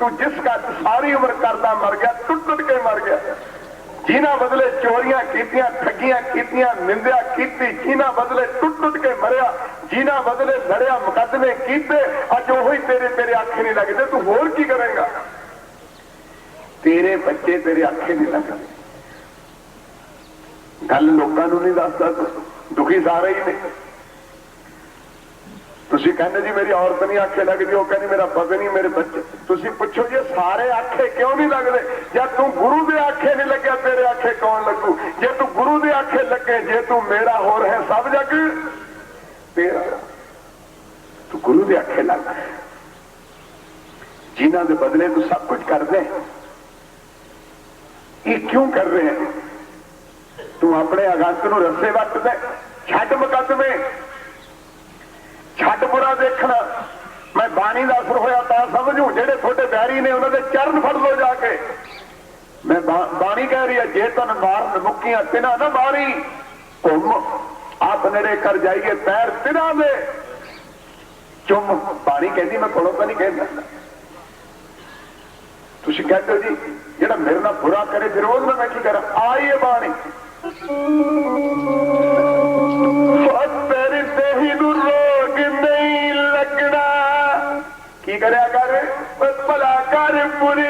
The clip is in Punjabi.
ਤੂੰ ਜਿਸ ਘਰ ਸਾਰੀ ਉਮਰ ਕਰਦਾ ਮਰ ਗਿਆ, ਟੁੱਟ ਟੁੱਟ ਕੇ ਮਰ ਗਿਆ। ਜਿਨ੍ਹਾਂ ਬਦਲੇ ਚੋਰੀਆਂ ਕੀਤੀਆਂ, ਠੱਗੀਆਂ ਕੀਤੀਆਂ, ਨਿੰਦਿਆ ਕੀਤੀ ਜਿਨ੍ਹਾਂ ਬਦਲੇ ਟੁੱਟ ਟੁੱਟ ਕੇ ਮਰਿਆ ਜਿਨ੍ਹਾਂ ਬਦਲੇ ਲੜਿਆ, ਮੁਕੱਦਮੇ ਕੀਤੇ, ਅੱਜ ਉਹੀ ਤੇਰੇ ਤੇਰੇ ਅੱਖੇ ਨਹੀਂ ਲੱਗਦੇ, ਤੂੰ ਹੋਰ ਕੀ ਕਰੇਗਾ? ਤੇਰੇ ਬੱਚੇ ਤੇਰੇ ਅੱਖੇ ਨਹੀਂ ਲੱਗਦੇ। ਗੱਲ ਲੋਕਾਂ ਨੂੰ ਨਹੀਂ ਦੱਸਦਾ ਤੂੰ, ਦੁਖੀ ਸਾਰੇ ਹੀ ਨੇ। ਤੁਸੀਂ ਕਹਿੰਦੇ ਜੀ ਮੇਰੀ ਔਰਤ ਨਹੀਂ ਆਖੇ ਲੱਗਦੀ, ਉਹ ਕਹਿੰਦੀ ਮੇਰਾ ਪਤੀ ਨਹੀਂ, ਮੇਰੇ ਬੱਚੇ। ਤੁਸੀਂ ਪੁੱਛੋ ਜੇ ਸਾਰੇ ਆਖੇ ਕਿਉਂ ਨਹੀਂ ਲੱਗਦੇ? ਜਾਂ ਤੂੰ ਗੁਰੂ ਦੇ ਆਖੇ ਨਹੀਂ ਲੱਗਿਆ, ਤੇਰੇ ਆਖੇ ਕੌਣ ਲੱਗੂ? ਜੇ ਤੂੰ ਗੁਰੂ ਦੇ ਆਖੇ ਲੱਗੇ, ਜੇ ਤੂੰ ਮੇਰਾ ਹੋਰ ਹੈ, ਸਭ ਜਗ ਤੇਰਾ। ਤੂੰ ਗੁਰੂ ਦੇ ਆਖੇ ਲੱਗ। ਜਿਨ੍ਹਾਂ ਦੇ ਬਦਲੇ ਤੂੰ ਸਭ ਕੁਝ ਕਰਦੇ ਇਹ ਕਿਉਂ ਕਰ ਰਹੇ ਤੂੰ ਆਪਣੇ ਅਗੰਤ ਨੂੰ ਰਸੇ ਵੱਟਦੇ ਛੱਡ ਮੁਕੱਦਮੇ। ਛੱਡ ਬੁਰਾ ਦੇਖਣਾ। ਮੈਂ ਬਾਣੀ ਦਾ ਅਸਰ ਹੋਇਆ ਤਾਂ ਸਮਝੂ, ਜਿਹੜੇ ਤੁਹਾਡੇ ਬੈਰੀ ਨੇ ਉਹਨਾਂ ਦੇ ਚਰਨ ਫੜ ਲੋ ਜਾ ਕੇ। ਮੈਂ ਬਾਣੀ ਕਹਿ ਰਹੀ ਹੈ, ਜੇ ਤਨ ਮਾਰਨ ਮੁੱਕੀਆਂ, ਤਿਨਾ ਨਾ ਮਾਰੀ। ਘੁੰਮ, ਆਪ ਨੇੜੇ ਕਰ ਜਾਈਏ, ਪੈਰ ਤਿਨਾ ਦੇ। ਚੁੰਮ, ਬਾਣੀ ਕਹਿੰਦੀ, ਮੈਂ ਕੋਲੋਂ ਤਾਂ ਨਹੀਂ ਕਹਿੰਦਾ ਤੁਸੀਂ ਕਹਿੰਦੇ ਹੋ ਜੀ, ਜਿਹੜਾ ਮੇਰੇ ਨਾਲ ਬੁਰਾ ਕਰੇ, ਫਿਰ ਉਹਦੇ ਨਾਲ ਮੈਂ ਕੀ ਕਰਾਂ? ਆਈ ਹੈ ਬਾਣੀ। भला घर पुरी